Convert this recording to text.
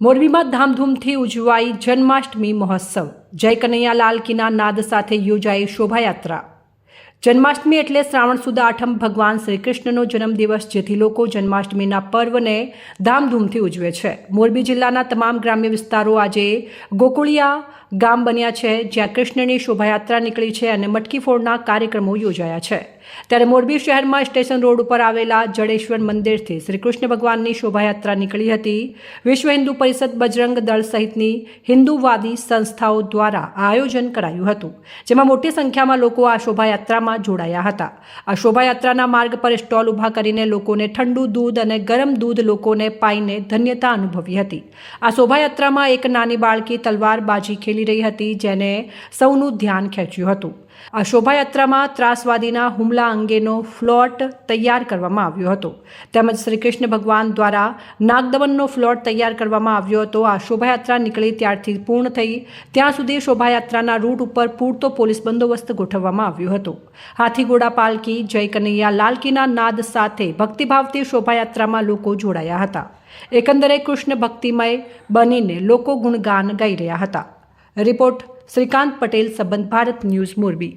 મોરબીમાં ધામધૂમથી ઉજવાઈ જન્માષ્ટમી મહોત્સવ. જય કનૈયા લાલ કીના નાદ સાથે યોજાઈ શોભાયાત્રા. જન્માષ્ટમી એટલે શ્રાવણ સુદ આઠમ ભગવાન શ્રી કૃષ્ણનો જન્મદિવસ, જેથી લોકો જન્માષ્ટમીના પર્વને ધામધૂમથી ઉજવે છે. મોરબી જિલ્લાના તમામ ગ્રામ્ય વિસ્તારો આજે ગોકુળિયા ગામ બન્યા છે, જ્યાં કૃષ્ણની શોભાયાત્રા નીકળી છે અને મટકી ફોડના કાર્યક્રમો યોજાયા છે. ત્યારે મોરબી શહેરમાં સ્ટેશન રોડ ઉપર આવેલા જડેશ્વર મંદિરથી શ્રી કૃષ્ણ ભગવાનની શોભાયાત્રા નીકળી હતી. વિશ્વ હિન્દુ પરિષદ બજરંગ દળ સહિતની હિન્દુવાદી સંસ્થાઓ દ્વારા આયોજન કરાયું હતું, જેમાં મોટી સંખ્યામાં લોકો આ શોભાયાત્રામાં જોડાયા હતા. આ શોભાયાત્રાના માર્ગ પર સ્ટોલ ઊભા કરીને લોકોને ઠંડુ દૂધ અને ગરમ દૂધ લોકોને પાઈને ધન્યતા અનુભવી હતી. આ શોભાયાત્રામાં એક નાની બાળકી તલવારબાજી ખેલી રહી હતી, જેને સૌનું ધ્યાન ખેંચ્યું હતું. આ શોભાયાત્રામાં ત્રાસવાદીના હુમલા અંગેનો ફ્લોટ તૈયાર કરવામાં આવ્યો હતો. તેમજ શ્રી કૃષ્ણ ભગવાન દ્વારા નાગદમનનો ફ્લોટ તૈયાર કરવામાં આવ્યો હતો. આ શોભાયાત્રા નીકળી ત્યારથી પૂર્ણ થઈ, ત્યાં સુધી શોભાયાત્રાના રૂટ ઉપર પૂરતો પોલીસ બંદોબસ્ત ગોઠવવામાં આવ્યો હતો. હાથીઘોડા પાલકી, જય કનૈયા, લાલકીના નાદ સાથે ભક્તિભાવથી શોભાયાત્રામાં લોકો જોડાયા હતા. એકંદરે કૃષ્ણ ભક્તિમય બનીને લોકો ગુણગાન ગાઈ રહ્યા હતા. રિપોર્ટ શ્રીકાંત પટેલ સંબંધ ભારત ન્યૂઝ મોરબી.